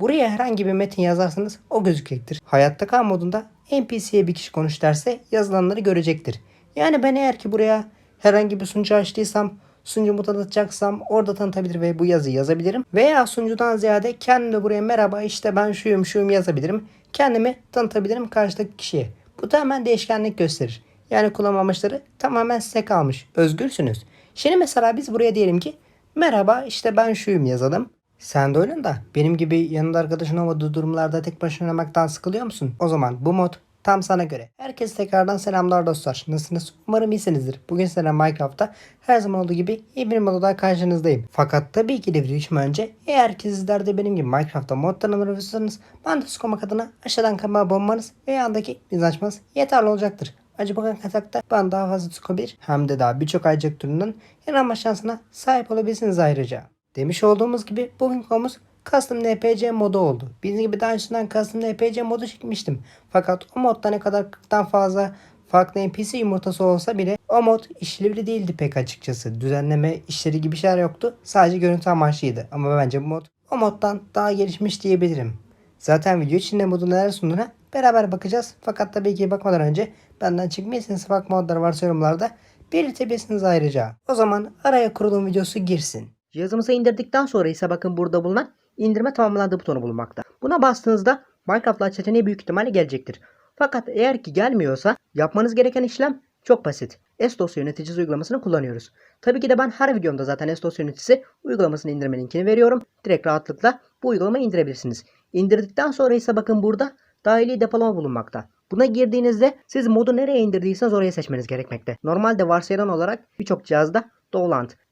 Buraya herhangi bir metin yazarsanız o gözükecektir. Hayatta kal modunda NPC'ye bir kişi konuş derse yazılanları görecektir. Yani ben eğer ki buraya herhangi bir sunucu açtıysam sunucumu tanıtacaksam orada tanıtabilir ve bu yazıyı yazabilirim. Veya sunucudan ziyade kendim de buraya merhaba işte ben şuyum şuyum yazabilirim. Kendimi tanıtabilirim karşıdaki kişiye. Bu tamamen değişkenlik gösterir. Yani kullanım amaçları tamamen size kalmış. Özgürsünüz. Şimdi mesela biz buraya diyelim ki merhaba işte ben şuyum yazalım. Sen de öyle da benim gibi yanında arkadaşın olmadığı durumlarda tek başına oynamaktan sıkılıyor musun? O zaman bu mod tam sana göre. Herkese tekrardan selamlar dostlar. Nasılsınız? Umarım iyisinizdir. Bugün size Minecraft'ta her zaman olduğu gibi iyi bir modda karşınızdayım. Fakat tabii ki de video önce eğer ki sizler de benim gibi Minecraft'ta mod tanımlarıyorsanız Bandoscomak adına aşağıdan kanalıma abone olmanız ve yandaki bildirim açmanız yeterli olacaktır. Acı bakan katakta bana daha fazla çıkabilir hem de daha birçok aycık türünün yanılma şansına sahip olabilirsiniz ayrıca. Demiş olduğumuz gibi bugün konumuz Custom NPC modu oldu. Bildiğiniz gibi daha önceden Custom NPC modu çekmiştim. Fakat o modda ne kadar 40'tan fazla farklı NPC yumurtası olsa bile o mod işlevli değildi pek açıkçası. Düzenleme işleri gibi şeyler yoktu. Sadece görüntü amaçlıydı. Ama bence bu mod o moddan daha gelişmiş diyebilirim. Zaten video içinde modu neler sunduğuna beraber bakacağız. Fakat tabii ki bakmadan önce benden çıkmayasınız farklı modlar varsa yorumlarda belirtebilirsiniz ayrıca. O zaman araya kurulum videosu girsin. Cihazımıza indirdikten sonra ise bakın burada bulunan indirme tamamlandı butonu bulunmakta. Buna bastığınızda Minecraft Lite seçeneği büyük ihtimalle gelecektir. Fakat eğer ki gelmiyorsa yapmanız gereken işlem çok basit. S-Dosya yöneticisi uygulamasını kullanıyoruz. Tabii ki de ben her videomda zaten S-Dosya yöneticisi uygulamasını indirme linkini veriyorum. Direkt rahatlıkla bu uygulamayı indirebilirsiniz. İndirdikten sonra ise bakın burada dahili depolama bulunmakta. Buna girdiğinizde siz modu nereye indirdiyseniz oraya seçmeniz gerekmekte. Normalde varsayılan olarak birçok cihazda Dolant,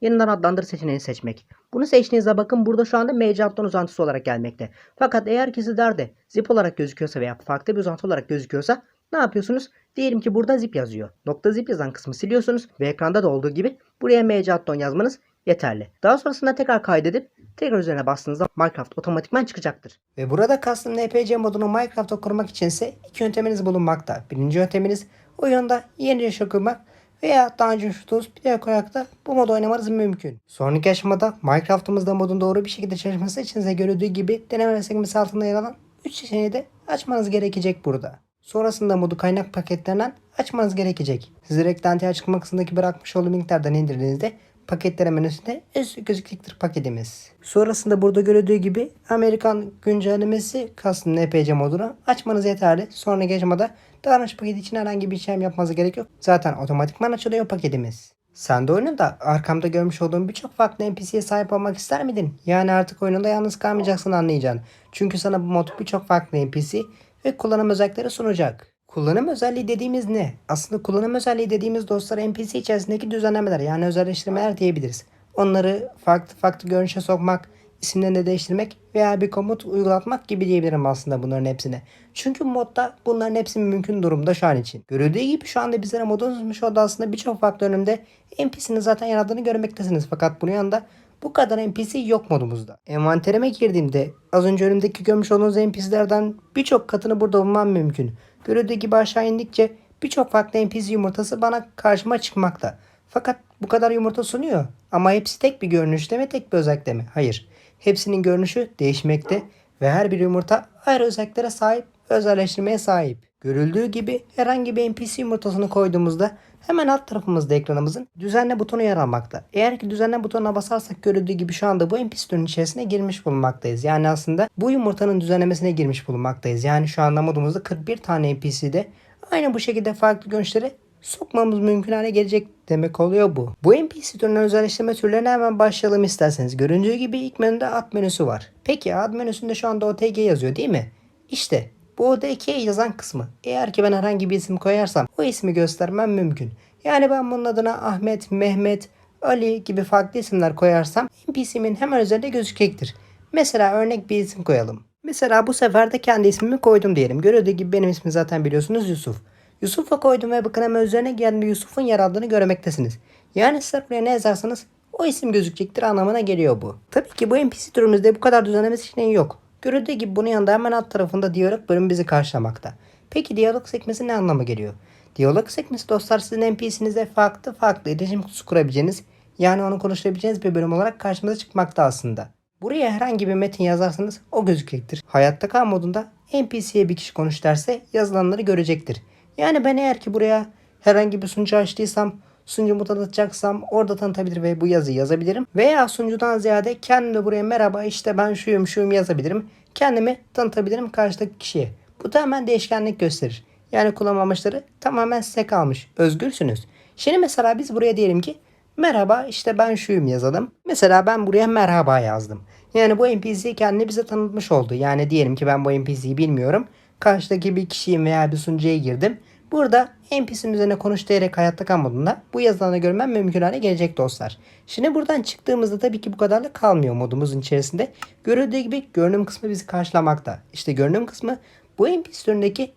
yeniden adlandır seçeneğini seçmek. Bunu seçtiğinizde bakın burada şu anda MC uzantısı olarak gelmekte. Fakat eğer ki sizlerde zip olarak gözüküyorsa veya farklı bir uzantı olarak gözüküyorsa ne yapıyorsunuz? Diyelim ki burada zip yazıyor. Nokta zip yazan kısmı siliyorsunuz ve ekranda da olduğu gibi buraya MC yazmanız yeterli. Daha sonrasında tekrar kaydedip tekrar üzerine bastığınızda Minecraft otomatikman çıkacaktır. Ve burada Custom NPC modunu Minecraft'ta kurmak için iki yönteminiz bulunmakta. Birinci yönteminiz oyunda yeni yaşa kurmak veya daha önce uçtuğunuz bir olarak da bu modu oynamanız mümkün. Sonraki aşamada Minecraft'ımızda modun doğru bir şekilde çalışması için size görüldüğü gibi deneme sekmesi altında yer alan 3 seçeneği de açmanız gerekecek burada. Sonrasında modu kaynak paketlerinden açmanız gerekecek. Siz eklentiye açıklama kısmındaki bırakmış olduğum linklerden indirdiğinizde paketlere menüsünde üst gözükecektir paketimiz. Sonrasında burada görüldüğü gibi Amerikan güncellemesi Custom NPC modunu açmanız yeterli. Sonraki aşamada davranış paketi için herhangi bir işlem yapmanıza gerek yok. Zaten otomatikman açılıyor paketimiz. Sen de oyununda arkamda görmüş olduğum birçok farklı NPC'ye sahip olmak ister miydin? Yani artık oyununda yalnız kalmayacaksın anlayacaksın. Çünkü sana bu mod birçok farklı NPC ve kullanım özellikleri sunacak. Kullanım özelliği dediğimiz ne? Aslında kullanım özelliği dediğimiz dostlar NPC içerisindeki düzenlemeler yani özelleştirmeler diyebiliriz. Onları farklı farklı görünüşe sokmak, isimlerini de değiştirmek veya bir komut uygulatmak gibi diyebilirim aslında bunların hepsine. Çünkü modda bunların hepsi mümkün durumda şu an için. Görüldüğü gibi şu anda bizlere modun sunmuş olduğu aslında birçok farklı önümde NPC'nin zaten yarattığını görmektesiniz. Fakat bunun yanında bu kadar NPC yok modumuzda. Envanterime girdiğimde az önce önümdeki görmüş olduğunuz NPC'lerden birçok katını burada bulmam mümkün. Görüldüğü gibi aşağı indikçe birçok farklı NPC yumurtası bana karşıma çıkmakta. Fakat bu kadar yumurta sunuyor. Ama hepsi tek bir görünüşte mi tek bir özellikle mi? Hayır. Hepsinin görünüşü değişmekte ve her bir yumurta ayrı özelliklere sahip, özelleştirmeye sahip. Görüldüğü gibi herhangi bir NPC yumurtasını koyduğumuzda hemen alt tarafımızda ekranımızın düzenle butonu yer almakta. Eğer ki düzenle butonuna basarsak görüldüğü gibi şu anda bu NPC'nin içerisine girmiş bulunmaktayız. Yani aslında bu yumurtanın düzenlemesine girmiş bulunmaktayız. Yani şu anda modumuzda 41 tane NPC'de aynı bu şekilde farklı görünüşleri sokmamız mümkün hale gelecek demek oluyor bu. Bu NPC türünün özelleştirme türlerine hemen başlayalım isterseniz. Göründüğü gibi ilk menüde ad menüsü var. Peki ad menüsünde şu anda OTG yazıyor değil mi? İşte bu OTG yazan kısmı. Eğer ki ben herhangi bir isim koyarsam o ismi göstermem mümkün. Yani ben bunun adına Ahmet, Mehmet, Ali gibi farklı isimler koyarsam NPC'min hemen üzerinde gözükecektir. Mesela örnek bir isim koyalım. Mesela bu sefer de kendi ismimi koydum diyelim. Görüldüğü gibi benim ismim zaten biliyorsunuz Yusuf. Yusuf'a koydum ve bakın hemen üzerine geldi Yusuf'un yer aldığını görmektesiniz. Yani sizler buraya ne yazarsanız o isim gözükecektir anlamına geliyor bu. Tabii ki bu NPC türümüzde bu kadar düzenleme seçeneği yok. Görüldüğü gibi bunun yanında hemen alt tarafında diyalog bölümü bizi karşılamakta. Peki diyalog sekmesi ne anlama geliyor? Diyalog sekmesi dostlar sizin NPC'nizle farklı farklı iletişim kutusu kurabileceğiniz yani onu konuşabileceğiniz bir bölüm olarak karşımıza çıkmakta aslında. Buraya herhangi bir metin yazarsanız o gözükecektir. Hayatta kal modunda NPC'ye bir kişi konuş derse yazılanları görecektir. Yani ben eğer ki buraya herhangi bir sunucu açtıysam sunucumu tanıtacaksam orada tanıtabilir ve bu yazıyı yazabilirim. Veya sunucudan ziyade kendim de buraya merhaba işte ben şuyum şuyum yazabilirim. Kendimi tanıtabilirim karşıdaki kişiye. Bu tamamen değişkenlik gösterir. Yani kullanım amaçları tamamen size kalmış. Özgürsünüz. Şimdi mesela biz buraya diyelim ki merhaba işte ben şuyum yazalım. Mesela ben buraya merhaba yazdım. Yani bu NPC kendini bize tanıtmış oldu. Yani diyelim ki ben bu NPC'yi bilmiyorum. Karşıdaki bir kişiyim veya bir sunucuya girdim. Burada NPC'nin üzerine konuş diyerek hayatta kal modunda bu yazılanı görmem mümkün hale gelecek dostlar. Şimdi buradan çıktığımızda tabii ki bu kadarla kalmıyor modumuzun içerisinde. Görüldüğü gibi görünüm kısmı bizi karşılamakta. İşte görünüm kısmı bu NPC türündeki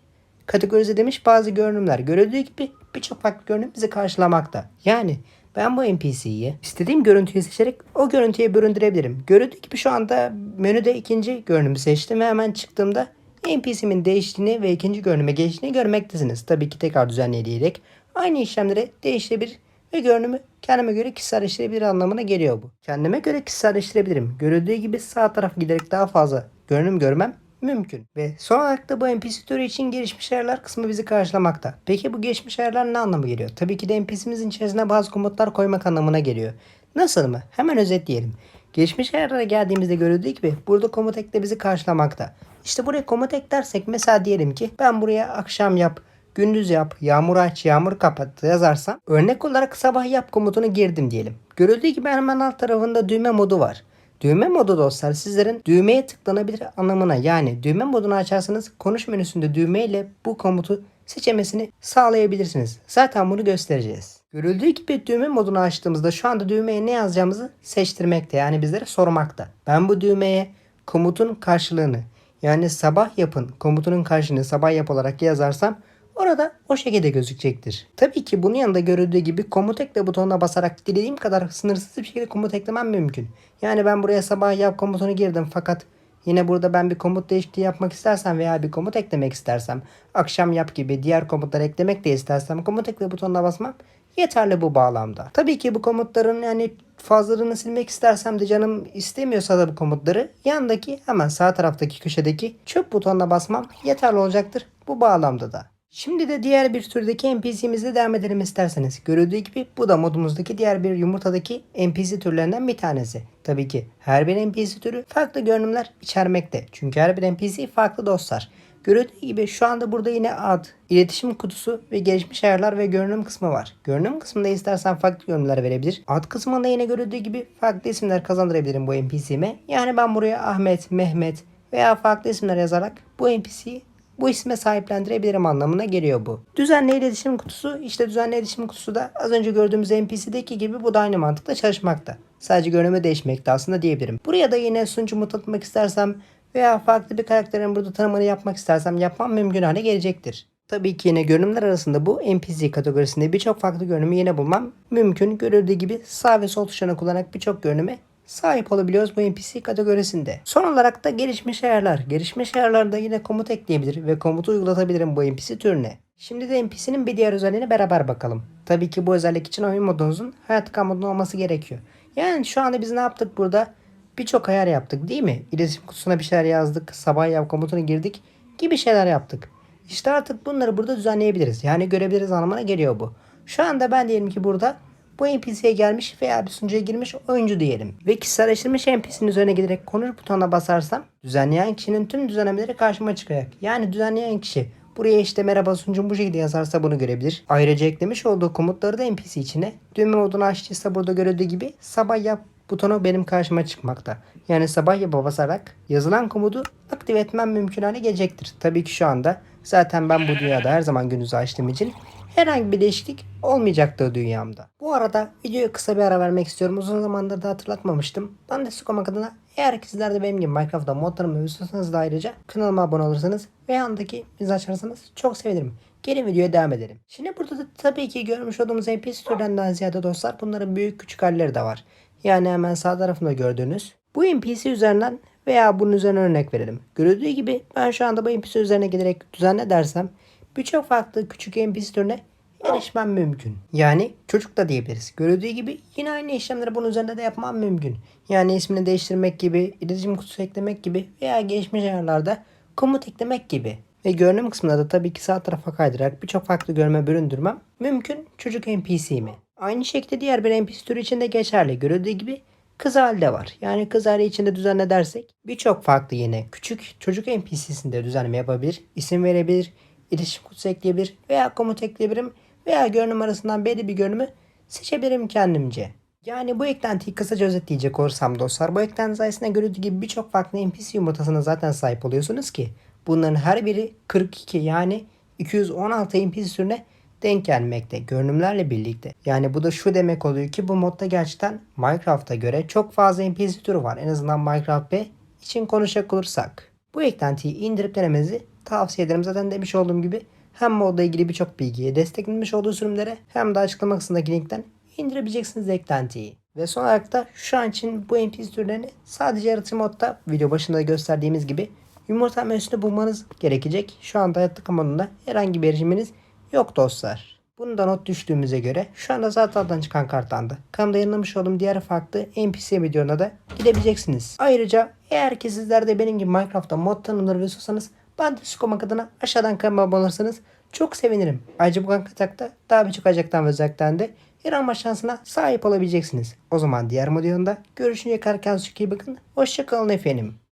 kategorize edilmiş bazı görünümler. Görüldüğü gibi birçok farklı görünüm bizi karşılamakta. Yani ben bu NPC'yi istediğim görüntüyü seçerek o görüntüye büründürebilirim. Görüldüğü gibi şu anda menüde ikinci görünümü seçtim ve hemen çıktığımda NPC'min değiştiğini ve ikinci görünüme geçtiğini görmektesiniz. Tabii ki tekrar düzenleyerek aynı işlemleri değiştirebilir ve görünümü kendime göre kişiselleştirebilir anlamına geliyor bu. Kendime göre kişiselleştirebilirim. Görüldüğü gibi sağ tarafa giderek daha fazla görünüm görmem mümkün. Ve son olarak da bu NPC türü için gelişmiş ayarlar kısmı bizi karşılamakta. Peki bu gelişmiş ayarlar ne anlamı geliyor? Tabii ki de NPC'mizin içerisine bazı komutlar koymak anlamına geliyor. Nasıl mı? Hemen özetleyelim. Gelişmiş ayarlara geldiğimizde görüldüğü gibi burada komut ekle bizi karşılamakta. İşte buraya komut eklersek mesela diyelim ki ben buraya akşam yap, gündüz yap, yağmur aç, yağmur kapat yazarsam örnek olarak sabah yap komutunu girdim diyelim. Görüldüğü gibi hemen alt tarafında düğme modu var. Düğme modu dostlar sizlerin düğmeye tıklanabilir anlamına yani düğme modunu açarsanız konuş menüsünde düğme bu komutu seçemesini sağlayabilirsiniz. Zaten bunu göstereceğiz. Görüldüğü gibi düğme modunu açtığımızda şu anda düğmeye ne yazacağımızı seçtirmekte yani bizlere sormakta. Ben bu düğmeye komutun karşılığını yani sabah yapın komutunun karşılığını sabah yap olarak yazarsam orada o şekilde gözükecektir. Tabii ki bunun yanında görüldüğü gibi komut ekle butonuna basarak dilediğim kadar sınırsız bir şekilde komut eklemem mümkün. Yani ben buraya sabah yap komutunu girdim fakat Yine burada ben bir komut değişikliği yapmak istersem veya bir komut eklemek istersem, akşam yap gibi diğer komutları eklemek de istersem komut ekle butonuna basmam yeterli bu bağlamda. Tabii ki bu komutların yani fazlalığını silmek istersem de canım istemiyorsa da bu komutları yandaki hemen sağ taraftaki köşedeki çöp butonuna basmam yeterli olacaktır bu bağlamda da. Şimdi de diğer bir türdeki NPC'mizle devam edelim isterseniz. Görüldüğü gibi bu da modumuzdaki diğer bir yumurtadaki NPC türlerinden bir tanesi. Tabii ki her bir NPC türü farklı görünümler içermekte. Çünkü her bir NPC farklı dostlar. Görüldüğü gibi şu anda burada yine ad, iletişim kutusu ve gelişmiş ayarlar ve görünüm kısmı var. Görünüm kısmında istersen farklı görünümler verebilir. Ad kısmında yine görüldüğü gibi farklı isimler kazandırabilirim bu NPC'me. Yani ben buraya Ahmet, Mehmet veya farklı isimler yazarak bu NPC'yi bu isme sahiplendirebilirim anlamına geliyor bu. Düzenli iletişim kutusu işte düzenli iletişim kutusu da az önce gördüğümüz NPC'deki gibi bu da aynı mantıkla çalışmakta. Sadece görünümü değişmekte aslında diyebilirim. Buraya da yine sunucumu tanıtmak istersem veya farklı bir karakterin burada tanımını yapmak istersem yapmam mümkün hale gelecektir. Tabii ki yine görünümler arasında bu NPC kategorisinde birçok farklı görünümü yine bulmam mümkün. Görüldüğü gibi sağ ve sol tuşlarını kullanarak birçok görünüme sahip olabiliyoruz bu NPC kategorisinde. Son olarak da gelişmiş ayarlar. Gelişmiş ayarlarda yine komut ekleyebilir ve komutu uygulatabilirim bu NPC türüne. Şimdi de NPC'nin bir diğer özelliğine beraber bakalım. Tabii ki bu özellik için oyun modunuzun hayat modunun olması gerekiyor. Yani şu anda biz ne yaptık burada? Birçok ayar yaptık değil mi? İletişim kutusuna bir şeyler yazdık. Sabah yap komutunu girdik gibi şeyler yaptık. İşte artık bunları burada düzenleyebiliriz. Yani görebiliriz anlamına geliyor bu. Şu anda ben diyelim ki burada bu NPC'ye gelmiş veya bir sunucuya girmiş oyuncu diyelim. Ve kişiselleştirilmiş NPC'nin üzerine giderek konuş butonuna basarsam düzenleyen kişinin tüm düzenlemeleri karşıma çıkacak. Yani düzenleyen kişi buraya işte merhaba sunucum bu şekilde yazarsa bunu görebilir. Ayrıca eklemiş olduğu komutları da NPC içine düğme modunu açtıysa burada görüldüğü gibi sabah yap butonu benim karşıma çıkmakta. Yani sabah yapa basarak yazılan komutu aktive etmem mümkün hale gelecektir. Tabii ki şu anda zaten ben bu dünyada her zaman gündüzü açtığım için herhangi bir değişiklik olmayacaktır dünyamda. Bu arada videoya kısa bir ara vermek istiyorum. Uzun zamandır da hatırlatmamıştım. Ben de Sukomak adına eğer ki sizler de benim gibi Minecraft'ta modlarımı istiyorsanız da ayrıca kanalıma abone olursanız ve yandaki bizi açarsanız çok sevinirim. Gelin videoya devam edelim. Şimdi burada da tabii ki görmüş olduğumuz NPC türlerinden ziyade dostlar bunların büyük küçük halleri de var. Yani hemen sağ tarafında gördüğünüz bu NPC üzerinden veya bunun üzerine örnek verelim. Görüldüğü gibi ben şu anda bu NPC üzerine gelerek düzenle dersem birçok farklı küçük NPC türüne erişmem mümkün. Yani çocuk da diyebiliriz. Görüldüğü gibi yine aynı işlemleri bunun üzerinde de yapmam mümkün. Yani ismini değiştirmek gibi, iletişim kutusu eklemek gibi veya gelişmiş ayarlarda komut eklemek gibi. Ve görünüm kısmında da tabii ki sağ tarafa kaydırarak birçok farklı görünüme büründürmem mümkün çocuk NPC'mi. Aynı şekilde diğer bir NPC türü için de geçerli. Görüldüğü gibi kız halde var. Yani kız hali içinde düzenle dersek birçok farklı yine küçük çocuk NPC'sinde düzenleme yapabilir, isim verebilir, iletişim kutusu ekleyebilir veya komut ekleyebilirim veya görünüm arasından belli bir görünümü seçebilirim kendimce. Yani bu eklentiyi kısaca özetleyecek olursam dostlar bu eklenti sayesinde görüldüğü gibi birçok farklı NPC yumurtasına zaten sahip oluyorsunuz ki bunların her biri 42 yani 216 NPC türüne denk gelmekte görünümlerle birlikte. Yani bu da şu demek oluyor ki bu modda gerçekten Minecraft'a göre çok fazla NPC türü var. En azından Minecraft B için konuşacak olursak. Bu eklentiyi indirip denemenizi tavsiye ederim. Zaten demiş olduğum gibi hem modla ilgili birçok bilgiye desteklenmiş olduğu sürümlere hem de açıklama kısmındaki linkten indirebileceksiniz eklentiyi. Ve son olarak da şu an için bu NPC türlerini sadece yaratıcı modda video başında gösterdiğimiz gibi yumurta menüsünde bulmanız gerekecek. Şu anda yaratıcı modunda herhangi bir erişiminiz yok dostlar. Bunu da not düştüğümüze göre şu anda zaten çıkan kartlandı. Kanalda yayınlamış olduğum diğer farklı NPC videolarına da gidebileceksiniz. Ayrıca eğer ki sizler de benim gibi Minecraft'ta mod tanımları ve istiyorsanız ben de Sukomak adına aşağıdan kanalıma abone olursanız çok sevinirim. Ayrıca bu kankacakta daha birçok acaktan ve özellikten de yer alma şansına sahip olabileceksiniz. O zaman diğer yolunda görüşünceye kadar kendinize çok iyi bakın. Hoşçakalın efendim.